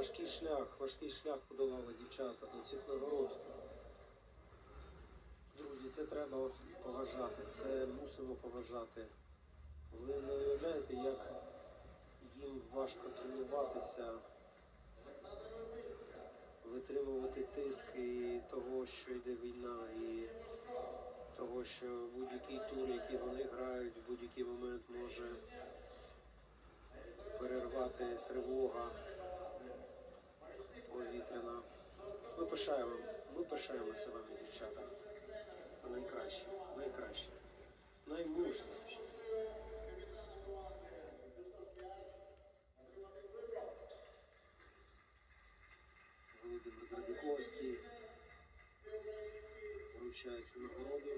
Важкий шлях, важкий шлях подолали дівчата до цих нагород. Друзі, це треба поважати, це мусимо поважати. Ви не уявляєте, як їм важко тренуватися, витримувати тиск і того, що йде війна, і того, що будь-який тур, який вони грають, в будь-який момент може перервати тривога повітряна. Ми пишаємо, ми пишаємося вами, дівчата. Ви найкращі, найкращі, наймужніше. Володимир Грабіковський вручає цю нагороду.